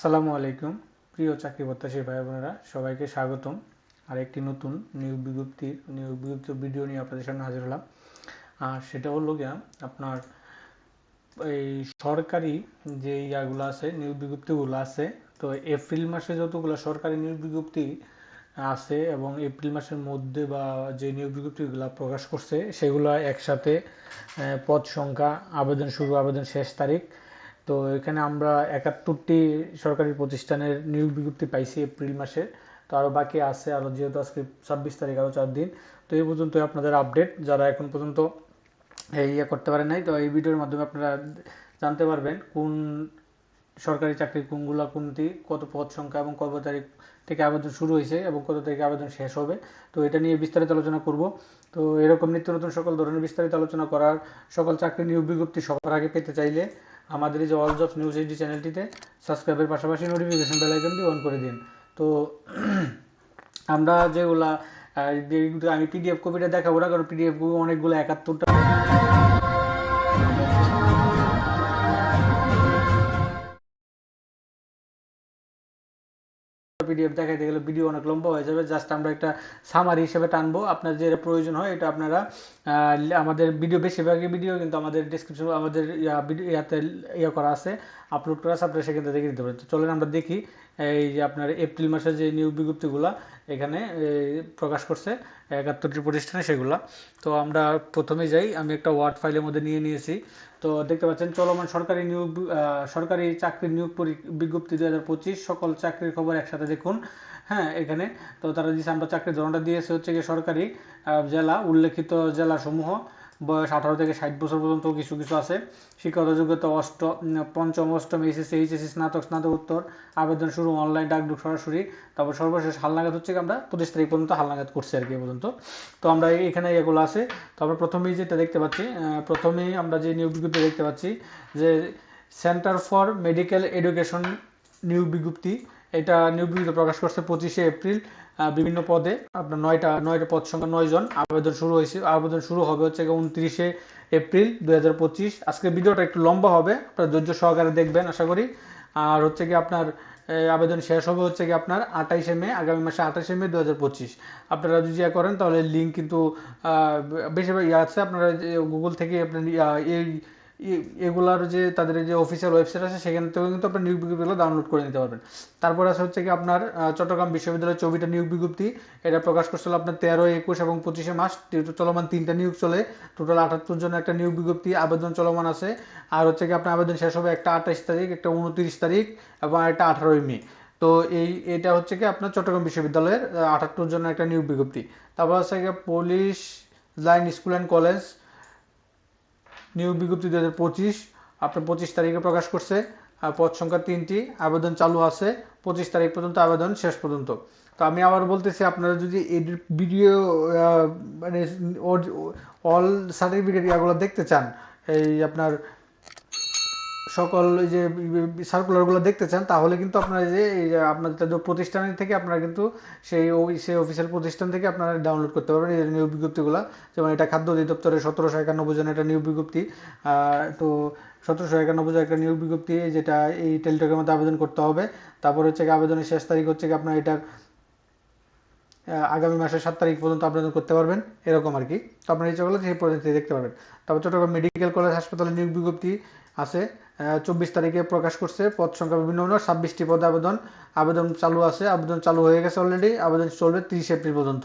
আসসালামু আলাইকুম। প্রিয় চাকরি প্রত্যাশী ভাই বোনেরা সবাইকে স্বাগতম। আর একটি নতুন নিয়োগ বিজ্ঞপ্তির নিয়োগ বিজ্ঞপ্তির ভিডিও নিয়ে আপনাদের সামনে হাজির হলাম। আর সেটা হলো গিয়া আপনার এই সরকারি যে ইয়াগুলো আছে, নিয়োগ বিজ্ঞপ্তিগুলো আছে, তো এপ্রিল মাসে যতগুলো সরকারি নিয়োগ বিজ্ঞপ্তি আছে এবং এপ্রিল মাসের মধ্যে বা যে নিয়োগ বিজ্ঞপ্তিগুলো প্রকাশ করছে, সেগুলো একসাথে পদ সংখ্যা, আবেদন শুরু, আবেদন শেষ তারিখ তো এখানে আমরা একাত্তরটি সরকারি প্রতিষ্ঠানের নিয়োগ বিজ্ঞপ্তি পাইছি এপ্রিল মাসে। তো আরও বাকি আছে আরও যেহেতু আজকে ছাব্বিশ তারিখ আরও চার দিন। তো এই পর্যন্ত আপনাদের আপডেট যারা এখন পর্যন্ত এই ইয়ে করতে পারেন নাই, তো এই ভিডিওর মাধ্যমে আপনারা জানতে পারবেন কোন সরকারি চাকরি কোনগুলা কোনটি, কত পদ সংখ্যা এবং কত তারিখ থেকে আবেদন শুরু হয়েছে এবং কত তারিখে আবেদন শেষ হবে। তো এটা নিয়ে বিস্তারিত আলোচনা করব। তো এরকম নিত্য নতুন সকল ধরনের বিস্তারিত আলোচনা করার সকল চাকরি নিয়োগ বিজ্ঞপ্তি সবার আগে পেতে চাইলে আমাদের এই যে অল জবস নিউজ এইটি চ্যানেলটিতে সাবস্ক্রাইবের পাশাপাশি নোটিফিকেশন বেল আইকনটি অন করে দিন। তো আমরা যেগুলো আমি পিডিএফ কপিটা দেখাবো না, কারণ পিডিএফ অনেকগুলো একাত্তরটা। পিডিএফ দেখাইতে গেলে ভিডিও অনেক লম্বা হয়ে যাবে। জাস্ট আমরা একটা সামারি হিসেবে টানবো। আপনার যেটা প্রয়োজন হয়, এটা আপনারা আমাদের ভিডিও বেশিরভাগই ভিডিও কিন্তু আমাদের ডিসক্রিপশন আমাদের, ইয়া ইয়াতে ইয়ে করা আছে আপলোড করা আছে, আপনারা সেখান থেকে দেখে নিতে পারেন। তো চলেন আমরা দেখি, এই যে আপনার এপ্রিল মাসে যে নিয়োগ বিজ্ঞপ্তিগুলো, এখানে প্রকাশ করছে, একাত্তরটি প্রতিষ্ঠানে সেগুলা। তো আমরা প্রথমে যাই, আমি একটা ওয়ার্ড ফাইলের মধ্যে নিয়ে নিয়েছি। তো দেখতে পাচ্ছেন, চলমান সরকারি নিয়োগ সরকারি চাকরির নিয়োগ বিজ্ঞপ্তি দু হাজার পঁচিশ, সকল চাকরির খবর একসাথে দেখুন। হ্যাঁ এখানে তো তারা দিয়েছে আমরা চাকরির ধরনটা দিয়েছে হচ্ছে গিয়ে সরকারি জেলা, উল্লেখিত জেলাসমূহ। বয়স আঠারো থেকে ষাট বছর পর্যন্ত কিছু কিছু আছে। শিক্ষাগত যোগ্যতা অষ্ট, পঞ্চম, অষ্টম এইচএসসি এইচএসসি, স্নাতক স্নাতকোত্তর আবেদন শুরু অনলাইন ডাকডুক সরাসরি, তারপর সর্বশেষ হালনাগাদ হচ্ছে আমরা, পঁচিশ তারিখ পর্যন্ত হালনাগাদ করছি আর কি পর্যন্ত। তো আমরা এখানে এগুলো আছে। তো আমরা প্রথমেই যেটা দেখতে পাচ্ছি প্রথমেই আমরা যে নিয়োগ বিজ্ঞপ্তি দেখতে পাচ্ছি, যে সেন্টার ফর মেডিকেল এডুকেশন নিয়োগ বিজ্ঞপ্তি, এটা নিয়োগ বিজ্ঞপ্তি প্রকাশ করছে পঁচিশে এপ্রিল। বিভিন্ন পদে আপনার নয়টা নয়টা পদ সংখ্যা নয় জন আবেদন শুরু হয়েছে। আবেদন শুরু হবে হচ্ছে উনত্রিশে এপ্রিল দুই হাজার পঁচিশ। আজকে ভিডিওটা একটু লম্বা হবে, আপনারা ধৈর্য সহকারে দেখবেন, আশা করি। আর হচ্ছে কি আপনার আবেদন শেষ হবে হচ্ছে কি আপনার আঠাইশে মে, আগামী মাসে আঠাইশে মে দু হাজার পঁচিশ। আপনারা যদি ইয়া করেন তাহলে লিঙ্ক কিন্তু বেশিরভাগ ইয়ে আছে। আপনারা গুগল থেকে আপনার এই এগুলার যে তাদের যে অফিসিয়াল ওয়েবসাইট আছে, সেখান থেকেও কিন্তু আপনার নিয়োগ বিজ্ঞপ্তিগুলো ডাউনলোড করে নিতে পারবেন। তারপর আছে হচ্ছে কি আপনার চট্টগ্রাম বিশ্ববিদ্যালয়ের চবিটা নিয়োগ বিজ্ঞপ্তি। এটা প্রকাশ করছিল আপনার তেরো, একুশ এবং পঁচিশে মাস চলমান তিনটা নিয়োগ চলে। টোটাল আটাত্তর জন একটা নিয়োগ বিজ্ঞপ্তি, আবেদন চলমান আছে। আর হচ্ছে কি আপনার আবেদন শেষ হবে একটা আঠাশ তারিখ, একটা উনত্রিশ তারিখ এবং একটা আঠারোই মে। তো এই, এটা হচ্ছে কি আপনার চট্টগ্রাম বিশ্ববিদ্যালয়ের আটাত্তর জনের একটা নিয়োগ বিজ্ঞপ্তি। তারপর হচ্ছে কি police, line, school and college নিয়োগ বিজ্ঞপ্তি দু হাজার পঁচিশ। আপনার পঁচিশ তারিখে প্রকাশ করছে পদ সংখ্যা তিনটি। আবেদন চালু আছে, পঁচিশ তারিখ পর্যন্ত আবেদন শেষ পর্যন্ত। তো আমি আবার বলতেছি, আপনারা যদি এই ভিডিও মানে অল সার্টিফিকেট ইয়াগুলো দেখতে চান, এই আপনার সকল যে সার্কুলারগুলো দেখতে চান তাহলে কিন্তু আপনারা যে আপনাদের প্রতিষ্ঠানের থেকে আপনারা কিন্তু সেই সেই অফিসিয়াল প্রতিষ্ঠান থেকে আপনারা ডাউনলোড করতে পারবেন এই নিয়োগ বিজ্ঞপ্তিগুলো। যেমন এটা খাদ্য অধিদপ্তরের সতেরোশো একানব্বই জনের একটা নিয়োগ বিজ্ঞপ্তি তো সতেরোশো একানব্বই জন একটা নিয়োগ বিজ্ঞপ্তি যেটা এই টেলিটকের মধ্যে আবেদন করতে হবে। তারপর হচ্ছে কি আবেদনের শেষ তারিখ হচ্ছে আপনার আহ, আগামী মাসের সাত তারিখ পর্যন্ত আবেদন করতে পারবেন এরকম আর কি। তো আপনার ইচ্ছা করলে সেই পর্যন্ত দেখতে পারবেন। তারপর চট্টগ্রাম মেডিকেল কলেজ হাসপাতালে নিয়োগ বিজ্ঞপ্তি আছে। চব্বিশ তারিখে প্রকাশ করছে পদ সংখ্যা বিভিন্ন ছাব্বিশটি পদে আবেদন। আবেদন চালু আছে, আবেদন চালু হয়ে গেছে অলরেডি আবেদন চলবে তিরিশ এপ্রিল পর্যন্ত।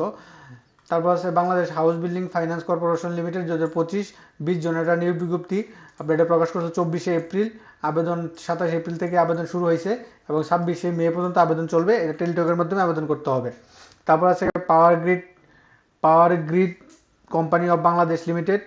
তারপর আছে Bangladesh house building finance corporation limited দু হাজার পঁচিশ, বিশ জনের নিয়োগ বিজ্ঞপ্তি। আপনি এটা প্রকাশ করছে চব্বিশে এপ্রিল। আবেদন সাতাশ এপ্রিল থেকে আবেদন শুরু হয়েছে এবং ছাব্বিশে মে পর্যন্ত আবেদন চলবে। এটা টেলিটকের মাধ্যমে আবেদন করতে হবে। তারপর আছে power grid power grid company of Bangladesh limited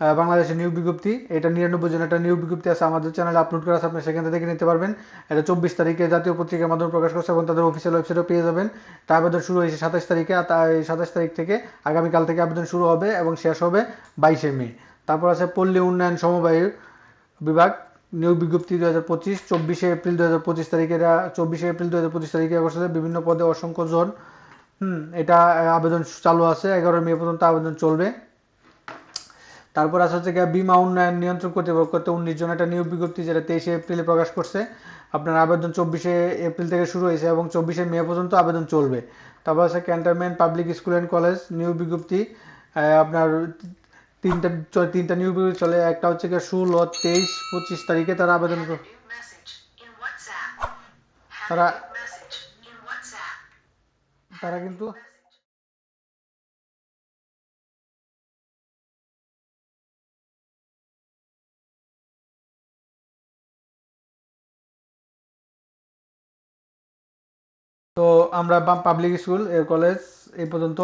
বাংলাদেশের নিয়োগ বিজ্ঞপ্তি। এটা নিরানব্বই জন একটা নিয়োগ বিজ্ঞপ্তি আছে আমাদের চ্যানেলে আপলোড করা আছে, আপনি সেখান থেকে নিতে পারবেন। এটা চব্বিশ তারিখে জাতীয় পত্রিকার মাধ্যমে প্রকাশ করছে এবং তাদের অফিসিয়াল ওয়েবসাইটও পেয়ে যাবেন। তা আবেদন শুরু হয়েছে সাতাশ তারিখে, আর সাতাশ তারিখ থেকে আগামীকাল থেকে আবেদন শুরু হবে এবং শেষ হবে বাইশে মে। তারপর আছে পল্লী উন্নয়ন সমবায় বিভাগ, নিয়োগ বিজ্ঞপ্তি দু হাজার পঁচিশ, চব্বিশে এপ্রিল দু হাজার পঁচিশ তারিখে এরা চব্বিশে এপ্রিল দু হাজার পঁচিশ তারিখে করছে বিভিন্ন পদে অসংখ্য জন। হুম, এটা আবেদন চালু আছে, এগারো মে পর্যন্ত আবেদন চলবে। তারপর আছে হচ্ছে গিয়ে বিমা উন্নয়ন নিয়ন্ত্রণ কর্তৃপক্ষ উনিশ জন একটা নিয়োগ বিজ্ঞপ্তি যেটা তেইশে এপ্রিলে প্রকাশ করছে। আপনার আবেদন চব্বিশে এপ্রিল থেকে শুরু হয়েছে এবং চব্বিশে মে পর্যন্ত আবেদন চলবে। তারপর আছে cantonment, public school and college new বিজ্ঞপ্তি। আপনার তিনটা তিনটা নিউ বিজ্ঞপ্তি চলে। একটা হচ্ছে কি ষোলো, তেইশ, পঁচিশ তারিখে তারা আবেদন তারা. তারা কিন্তু তো আমরা পাবলিক স্কুলের কলেজ এই পর্যন্ত,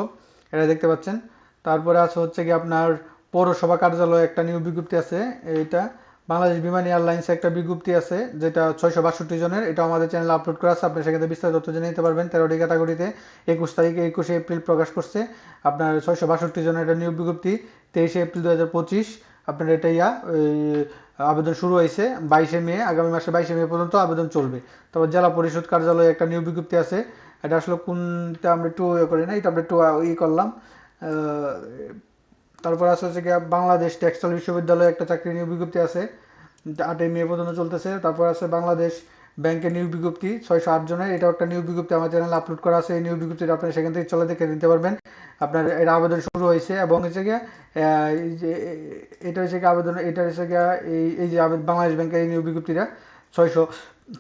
এটা দেখতে পাচ্ছেন। তারপরে আছে হচ্ছে কি আপনার পৌরসভা কার্যালয়ে একটা নিউ বিজ্ঞপ্তি আছে, এইটা। বাংলাদেশ বিমান এয়ারলাইন্স একটা বিজ্ঞপ্তি আছে, যেটা ছয়শো বাষট্টি জনের এটা আমাদের চ্যানেলে আপলোড করা আছে, আপনি সেখানে বিস্তারিত তথ্য জেনে নিতে পারবেন। তেরোটি ক্যাটাগরিতে একুশ তারিখে একুশে এপ্রিল প্রকাশ করছে। আপনার ছয়শো বাষট্টি জনের একটা নিয়োগ বিজ্ঞপ্তি, তেইশে এপ্রিল দু হাজার পঁচিশ আপনার এটা ইয়া আবেদন শুরু হয়েছে বাইশে মে, আগামী মাসে বাইশে মে পর্যন্ত আবেদন চলবে। তারপর জেলা পরিষদ কার্যালয়ে একটা নিয়োগ বিজ্ঞপ্তি আছে। এটা আসলে কোনটা আমরা একটু ইয়ে করি না, এটা আমরা একটু ই করলাম। তারপর আছে হচ্ছে গিয়ে বাংলাদেশ টেক্সটাইল বিশ্ববিদ্যালয়ে একটা চাকরি নিয়োগ বিজ্ঞপ্তি আছে। আটই মে পর্যন্ত চলতেছে। তারপর আছে বাংলাদেশ ব্যাংকের নিয়োগ বিজ্ঞপ্তি, ছয়শো আট জনের। এটাও একটা নিয়োগ বিজ্ঞপ্তি আমার চ্যানেলে আপলোড করা আছে। এই নিয়োগ বিজ্ঞপ্তিটা আপনি সেখান থেকে চলে দেখে নিতে পারবেন। আপনার এর আবেদন শুরু হয়েছে এবং হচ্ছে গিয়ে এটা হচ্ছে গিয়ে আবেদন, এটা হচ্ছে গিয়ে এই এই যে বাংলাদেশ ব্যাংকের এই নিয়োগ বিজ্ঞপ্তিটা ছয়শো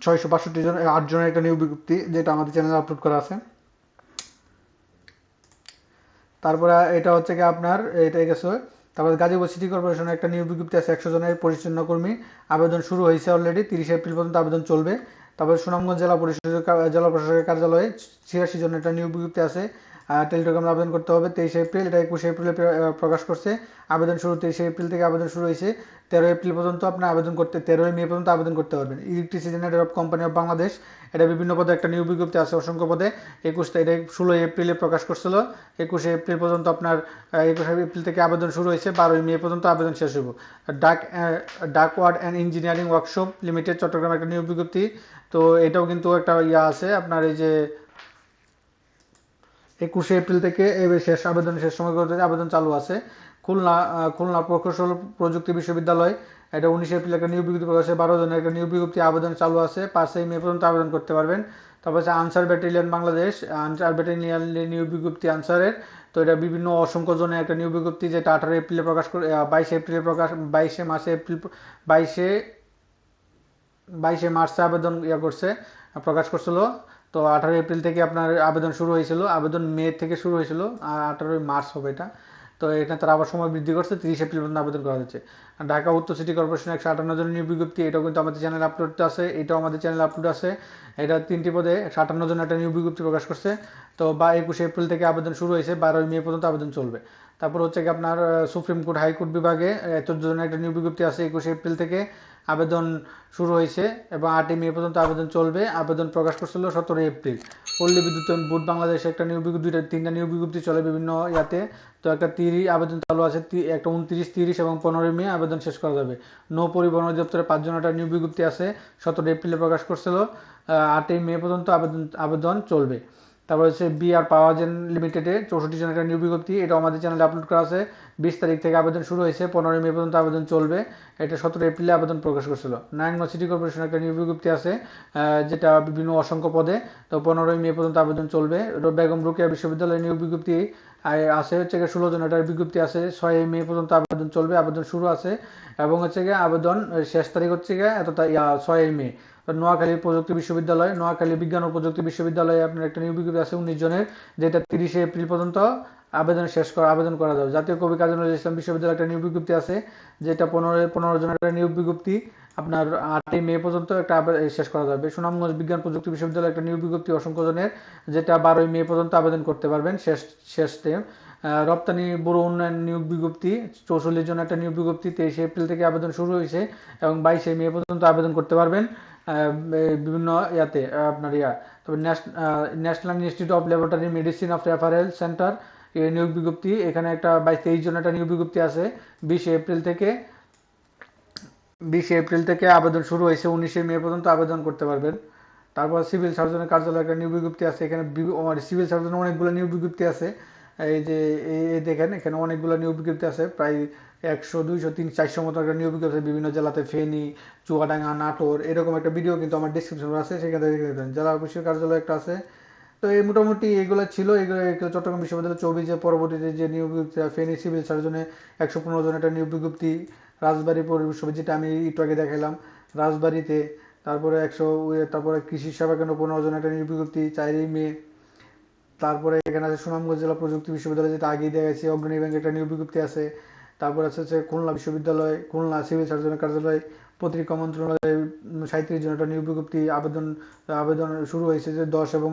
ছয়শো বাষট্টি জন, আট জনের একটা নিয়োগ বিজ্ঞপ্তি যেটা আমাদের চ্যানেলে আপলোড করা আছে। তারপরে এটা হচ্ছে কি আপনার এটা গেছে। তারপরে গাজীপুর সিটি কর্পোরেশনের একটা নিয়োগ বিজ্ঞপ্তি আছে, একশো জনের পরিচ্ছন্ন কর্মী। আবেদন শুরু হয়েছে অলরেডি তিরিশে এপ্রিল পর্যন্ত আবেদন চলবে। তারপরে সুনামগঞ্জ জেলা পরিষদের জেলা প্রশাসকের কার্যালয়ে ছিয়াশি জনের একটা নিয়োগ বিজ্ঞপ্তি আছে। টেলিটগ্রামে আবেদন করতে হবে, তেইশে এপ্রিল, এটা একুশে এপ্রিলে প্রকাশ করছে। আবেদন শুরু তেইশে এপ্রিল থেকে আবেদন শুরু হয়েছে। তেরো এপ্রিল পর্যন্ত আপনি আবেদন করতে, তেরোই মে পর্যন্ত আবেদন করতে পারবেন। Electricity network of company of Bangladesh এটা বিভিন্ন পদে একটা নিয়োগ বিজ্ঞপ্তি আছে, অসংখ্য পদে। একুশ এটা ষোলোই এপ্রিলে প্রকাশ করছিল। একুশে এপ্রিল পর্যন্ত আপনার একুশে এপ্রিল থেকে আবেদন শুরু হয়েছে, বারোই মে পর্যন্ত আবেদন শেষ হইব। Dock dock ward and engineering workshop limited, Chattogram একটা নিয়োগ বিজ্ঞপ্তি। তো এটাও কিন্তু একটা ইয়া আছে, আপনার এই যে একুশে এপ্রিল থেকে শেষ আবেদন শেষ সময় আবেদন চালু আছে। খুলনা খুলনা প্রকৌশল প্রযুক্তি বিশ্ববিদ্যালয়, এটা উনিশে এপ্রিল একটা নিয়োগ বিজ্ঞপ্তি প্রকাশে বারো জনের একটা নিয়োগ বিজ্ঞপ্তি আবেদন চালু আছে। পাঁচই মে পর্যন্ত আবেদন করতে পারবেন। তারপর হচ্ছে আনসার ব্যাটালিয়ন বাংলাদেশ, আনসার ব্যাটালিয়ন নিয়োগ বিজ্ঞপ্তি আনসারের। তো এটা বিভিন্ন অসংখ্য জনের একটা নিয়োগ বিজ্ঞপ্তি যেটা আঠারো এপ্রিলে প্রকাশ করে বাইশে এপ্রিলে প্রকাশ, বাইশে মাসে এপ্রিল, বাইশে বাইশে মার্চে আবেদন ইয়া করছে, প্রকাশ করছিল। তো আঠারো এপ্রিল থেকে আপনার আবেদন শুরু হয়েছিল। আবেদন মে থেকে শুরু হয়েছিল আঠারোই মার্চ হবে এটা। তো এখানে তারা আবার সময় বৃদ্ধি করছে, তিরিশ এপ্রিল পর্যন্ত আবেদন করা হচ্ছে। ঢাকা উত্তর সিটি কর্পোরেশন একশো আটান্ন জনের নিয়োগ বিজ্ঞপ্তি, এটাও কিন্তু আমাদের চ্যানেল আপলোড আছে, এটাও আমাদের চ্যানেল আপলোড আছে। এটা তিনটি পদে একশো আটান্ন জনের একটা নিয়োগ বিজ্ঞপ্তি প্রকাশ করছে। তো বা একুশে এপ্রিল থেকে আবেদন শুরু হয়েছে, বারোই মে পর্যন্ত আবেদন চলবে। তারপর হচ্ছে কি আপনার সুপ্রিম কোর্ট, হাইকোর্ট বিভাগে চোদ্দ জনের একটা নিয়োগ বিজ্ঞপ্তি আছে একুশে এপ্রিল থেকে। আবেদন শুরু হয়েছে এবং আটই মে পর্যন্ত আবেদন চলবে। আবেদন প্রকাশ করছিল সতেরোই এপ্রিল। পল্লী বিদ্যুৎ বোর্ড বাংলাদেশে একটা নিয়োগ বিজ্ঞপ্তি, দুইটা, তিনটা নিয়োগ বিজ্ঞপ্তি চলে বিভিন্ন ইয়াতে। তো একটা তিরিশ আবেদন চালু আছে একটা উনত্রিশ, তিরিশ এবং পনেরোই মে আবেদন শেষ করা যাবে। নৌ পরিবহন অধিদপ্তরে পাঁচজন একটা নিয়োগ বিজ্ঞপ্তি আছে সতেরো এপ্রিলে প্রকাশ করছিল। আটই মে পর্যন্ত আবেদন আবেদন চলবে। তারপর হচ্ছে বিআর পাওয়ার জেন লিমিটেডে চৌষট্টি জনের একটা নিয়োগ বিজ্ঞপ্তি এটা আমাদের চ্যানেলে আপলোড করা আছে। বিশ তারিখ থেকে আবেদন শুরু হয়েছে, পনেরোই মে পর্যন্ত আবেদন চলবে। এটা সতেরো এপ্রিলে আবেদন প্রকাশ করছিল। নারায়ণগঞ্জ সিটি কর্পোরেশনের একটা নিয়োগ বিজ্ঞপ্তি আছে যেটা বিভিন্ন অসংখ্য পদে। তো পনেরোই মে পর্যন্ত আবেদন চলবে। বেগম রোকেয়া বিশ্ববিদ্যালয়ের নিউ বিজ্ঞপ্তি। আছে হচ্ছে গিয়ে ষোলো জন, এটার বিজ্ঞপ্তি আছে। ছয় মে পর্যন্ত আবেদন চলবে, আবেদন শুরু আছে। এবং হচ্ছে গিয়ে আবেদন শেষ তারিখ হচ্ছে গিয়ে এত ছয় মে। নোয়াখালী প্রযুক্তি বিশ্ববিদ্যালয়, নোয়াখালী বিজ্ঞান ও প্রযুক্তি বিশ্ববিদ্যালয়ে আপনার একটা নিয়োগ বিজ্ঞপ্তি আছে উনিশ জনের, যেটা তিরিশে এপ্রিল পর্যন্ত আবেদন শেষ করা, আবেদন করা যাবে। জাতীয় কবি কাজী নজরুল ইসলাম বিশ্ববিদ্যালয়ে একটা নিয়োগ বিজ্ঞপ্তি আছে, যেটা পনেরো পনেরো জনের একটা নিয়োগ বিজ্ঞপ্তি। আপনার আটই মে পর্যন্ত একটা আবে- শেষ করা যাবে। সুনামগঞ্জ বিজ্ঞান প্রযুক্তি বিশ্ববিদ্যালয়ে একটা নিয়োগ বিজ্ঞপ্তি অসংখ্য জনের যেটা বারোই মে পর্যন্ত আবেদন করতে পারবেন, শেষ শেষ টাইম রপ্তানি ব্যুরো উন্নয়ন নিয়োগ বিজ্ঞপ্তি, চৌচল্লিশ জন একটা নিয়োগ বিজ্ঞপ্তি, তেইশে এপ্রিল থেকে আবেদন শুরু হয়েছে এবং বাইশে মে পর্যন্ত আবেদন করতে পারবেন। বিভিন্ন ইয়াতে, আপনার ইয়া, তবে national institute of laboratory medicine of referral centre নিয়োগ বিজ্ঞপ্তি। এখানে একটা বাইশ, তেইশ জন একটা নিয়োগ বিজ্ঞপ্তি আছে, বিশে এপ্রিল থেকে। বিশে এপ্রিল থেকে আবেদন শুরু হয়েছে, উনিশে মে পর্যন্ত আবেদন করতে পারবেন। তারপর সিভিল সার্জনের কার্যালয়ে একটা নিয়োগ বিজ্ঞপ্তি আছে, এখানে সিভিল সার্জনের অনেকগুলো নিয়োগ বিজ্ঞপ্তি আছে। এই যে, এই দেখেন, এখানে অনেকগুলো নিয়োগ বিজ্ঞপ্তি আছে, প্রায় একশো, দুইশো, তিন, চারশো মতো একটা নিয়োগ বিজ্ঞপ্তি বিভিন্ন জেলাতে, ফেনী, চুয়াডাঙ্গা, নাটোর, এরকম একটা ভিডিও কিন্তু আমার ডিসক্রিপশন আছে, সেখানে দেখে। জেলা অফিসের কার্যালয় একটা আছে। তো এই মোটামুটি এগুলো ছিল, এগুলো এগুলো চট্টগ্রাম বিশ্ববিদ্যালয় চব্বিশে পরবর্তীতে যে নিয়োগ বিজ্ঞপ্তি ফেনী সিভিল সার্জনে একশো পনেরো জন একটা নিয়োগ বিজ্ঞপ্তি রাজবাড়ী পৌর বিশ্ববিদ্যালয় যেটা আমি একটু আগে দেখালাম রাজবাড়িতে তারপরে একশো, তারপরে কৃষি সেবা কেন্দ্র পনেরো জন, একটা বিজ্ঞপ্তি, চারই মে। তারপরে এখানে আছে সুনামগঞ্জ জেলা প্রযুক্তি বিশ্ববিদ্যালয়, যেটা আগেই দেখাচ্ছি অগ্রণী ব্যাংক একটা নিয়োগ বিজ্ঞপ্তি আছে। তারপর আছে, হচ্ছে খুলনা বিশ্ববিদ্যালয়, খুলনা সিভিল সার্জনের কার্যালয়, পত্রিকা মন্ত্রণালয়ে সাঁত্রিশ জন, একটা নিয়োগ বিজ্ঞপ্তি, আবেদন আবেদন শুরু হয়েছে যে দশ এবং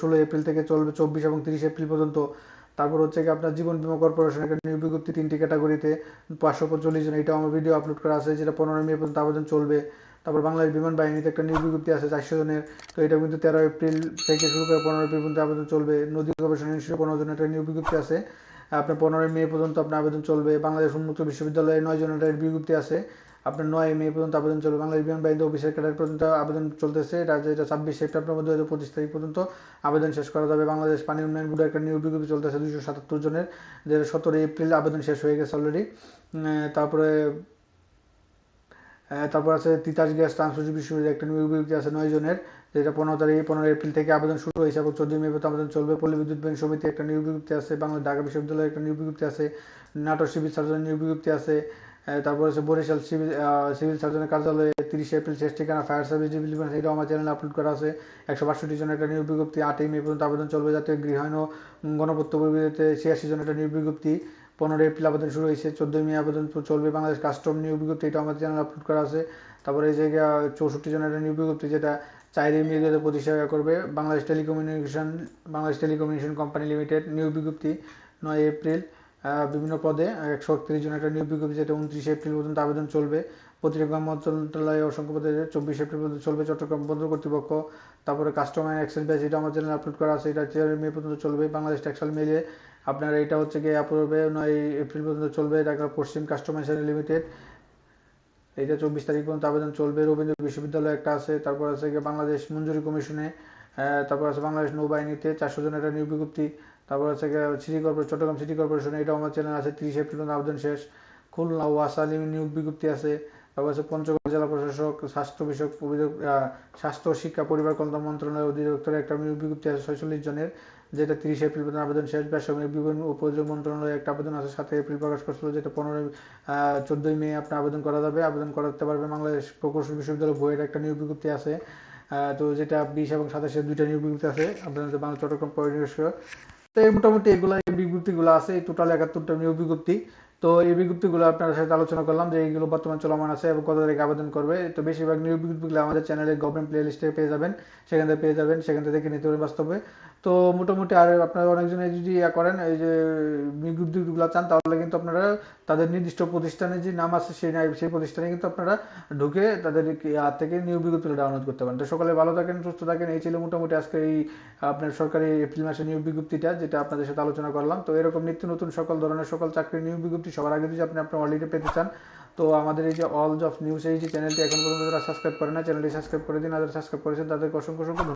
ষোলো এপ্রিল থেকে চলবে, চব্বিশ এবং তিরিশ এপ্রিল পর্যন্ত। তারপর হচ্ছে কি আপনার জীবন বীমা কর্পোরেশন একটা নিয়োগ বিজ্ঞপ্তি তিনটি ক্যাটাগরিতে পাঁচশো পঁয়তাল্লিশ জন, এটাও আমার ভিডিও আপলোড করা আছে, যেটা পনেরো মে পর্যন্ত আবেদন চলবে। তারপর বাংলাদেশ বিমান বাহিনীতে একটা নিয়োগ বিজ্ঞপ্তি আছে চারশো জনের, তো এটা কিন্তু তেরো এপ্রিল থেকে শুরু করে পনেরো এপ্রিল পর্যন্ত আবেদন চলবে। নদী গবেষণা ইনস্টিটিউটে পনেরো জনের একটা বিজ্ঞপ্তি আছে। আপনার পনেরোই মে পর্যন্ত আপনার আবেদন চলবে। বাংলাদেশ উন্মুক্ত বিশ্ববিদ্যালয়ে নয় জনের বিজ্ঞপ্তি আছে। আপনার নয় মে পর্যন্ত আবেদন চলবে। বাংলাদেশ বিমান বাহিনী অফিসের ক্যাডার পর্যন্ত আবেদন চলতেছে। এটা যেটা ছাব্বিশ সেপ্টেম্বর মধ্যে হয়তো পঁচিশ তারিখ পর্যন্ত আবেদন শেষ করা যাবে। বাংলাদেশ পানি উন্নয়ন বোর্ডে একটা নিয়োগ বিজ্ঞপ্তি চলতেছে দুশো সাতাত্তর জনের। যেটা সতেরোই এপ্রিল আবেদন শেষ হয়ে গেছে অলরেডি তারপরে তারপর আছে তিতাস গ্যাস ট্রান্সপোর্ট বিশ্ববিদ্যালয় একটা নিয়োগ বিজ্ঞপ্তি আছে নয় জনের। যেটা পনেরো তারিখ, পনেরো এপ্রিল থেকে আবেদন শুরু হয়েছে এবং চোদ্দই মে পর্যন্ত আবেদন চলবে। পল্লী বিদ্যুৎ ব্যাংক সমিতি একটা নিয়োগ বিজ্ঞপ্তি আছে। বাংলা ঢাকা বিশ্ববিদ্যালয়ের একটা নিয়োগ বিজ্ঞপ্তি আছে। নাটোর সিভিল সার্জনের নিয়োগ বিজ্ঞপ্তি আছে। তারপর হচ্ছে বরিশাল সিভিল সিভিল সার্জনের কার্যালয়ে তিরিশে এপ্রিল শেষ ঠিকানা ফায়ার সার্ভিস ডিভিশন এটাও আমার চ্যানেলে আপলোড করা আছে। একশো বাষট্টি জনের একটা নিয়োগ বিজ্ঞপ্তি, আটই মে পর্যন্ত আবেদন চলবে যাতে গৃহায়ণ ও গণপত্র বিভাগেতে ছিয়াশি জনের একটা নিয়োগ বিজ্ঞপ্তি। পনেরো এপ্রিল আবেদন শুরু হয়েছে, চোদ্দই মে আবেদন চলবে বাংলাদেশ কাস্টম নিয়োগ বিজ্ঞপ্তি এটা আমার চ্যানেলে আপলোড করা আছে। তারপরে এই জায়গায় চৌষট্টি জনের একটা নিয়োগ বিজ্ঞপ্তি, যেটা চাইরে মেয়েদের প্রতিষ্ঠা করবে, Bangladesh telecommunication Bangladesh telecommunication company limited নিয়োগ বিজ্ঞপ্তি, নয় এপ্রিল। বিভিন্ন পদে একশো একত্রিশ জন একটা নিয়োগ বিজ্ঞপ্তি যেটা উনত্রিশে এপ্রিল পর্যন্ত আবেদন চলবে। পত্রিকা মন্ত্রণালয়ে অসংখ্য পদে চব্বিশ এপ্রিল পর্যন্ত চলবে। চট্টগ্রাম বন্দর কর্তৃপক্ষ, তারপরে কাস্টম কাস্টমার এক্সচেঞ্জ ব্যাচ এটা আমার চ্যানেলে আপলোড করা আছে, এটা তেরো মে পর্যন্ত চলবে। বাংলাদেশ টেক্সটাইল মেলে। আপনার এটা হচ্ছে গিয়ে আপলোড হবে নয় এপ্রিল পর্যন্ত চলবে। ঢাকা পশ্চিম কাস্টমাইজেশন লিমিটেড। এটা চব্বিশ তারিখ পর্যন্ত আবেদন চলবে। রবীন্দ্র বিশ্ববিদ্যালয় একটা আছে। তারপর আছে গিয়ে বাংলাদেশ মঞ্জুরি কমিশনে তারপর আছে বাংলাদেশ নৌবাহিনীতে। চারশো জনের একটা নিয়োগ বিজ্ঞপ্তি। তারপর হচ্ছে city corporation Chattogram city corporation এটাও আমার চ্যানেল আছে, তিরিশ এপ্রিল আবেদন শেষ। খুলনা ওয়াসা লিমি নিয়োগ বিজ্ঞপ্তি আছে। তারপর হচ্ছে পঞ্চগড় জেলা প্রশাসক, স্বাস্থ্য বিষয়ক অভিযোগ স্বাস্থ্য শিক্ষা পরিবার কল্যাণ মন্ত্রণালয়ের অধিদপ্তরে একটা বিজ্ঞপ্তি আছে, ছয়চল্লিশ জনের, যেটা তিরিশ এপ্রিল পর্যন্ত আবেদন শেষ। বেসামরিক বিভিন্ন উপযোগ মন্ত্রণালয়ে একটা আবেদন আছে, সাতই এপ্রিল প্রকাশ করছিল, যেটা পনেরোই চোদ্দোই মে আপনি আবেদন করা যাবে। আবেদন করাতে পারবে বাংলাদেশ প্রকৌশল বিশ্ববিদ্যালয় বইয়ের একটা নিয়োগ বিজ্ঞপ্তি আছে। তো যেটা বিশ এবং সাতাশে দুইটা নিয়োগ বিজ্ঞপ্তি আছে। আপনাদের বাংলা চট্টগ্রাম পরিবেশ তো এই মোটামুটি এগুলো এই বিজ্ঞপ্তিগুলো আছে, এই টোটাল একাত্তরটা নিয়োগ বিজ্ঞপ্তি তো এই বিজ্ঞপ্তিগুলো আপনার সাথে আলোচনা করলাম যে এইগুলো বর্তমান চলমান আছে এবং কত তারিখে আবেদন করবে। তো বেশিরভাগ নিয়োগ বিজ্ঞপ্তিগুলো আমাদের চ্যানেলে গভর্নমেন্ট প্লে লিস্টে পেয়ে যাবেন। সেখান থেকে পেয়ে যাবেন, সেখান থেকে নিতে হবে বাস্তবে। তো মোটামুটি আর আপনারা অনেকজনে যদি ইয়া করেন, এই যে বিজ্ঞপ্তিগুলো চান, তাহলে কিন্তু আপনারা তাদের নির্দিষ্ট প্রতিষ্ঠানে যে নাম আছে, সেই সেই প্রতিষ্ঠানে কিন্তু আপনারা ঢুকে তাদের হাত থেকে নিয়োগ বিজ্ঞপ্তিটা ডাউনলোড করতে পারেন। তো সকালে ভালো থাকেন, সুস্থ থাকেন। এই ছিল মোটামুটি আজকে এই, আপনার সরকারি এপ্রিল মাসের নিয়োগ বিজ্ঞপ্তিটা, যেটা আপনাদের সাথে আলোচনা করলাম। তো এরকম নিত্য নতুন সকল ধরনের সকল চাকরির নিয়োগ বিজ্ঞপ্তি সবার আগে যদি আপনি আপনার অলরেডি পেতে চান, তো আমাদের এই যে অল জব নিউজ এই যে চ্যানেলটি এখন পর্যন্ত যারা সাবস্ক্রাইব করে না চ্যানেলটি সাবস্ক্রাইব করে দিন। যারা সাবস্ক্রাইব করেছেন, তাদেরকে অসংখ্য অসংখ্য।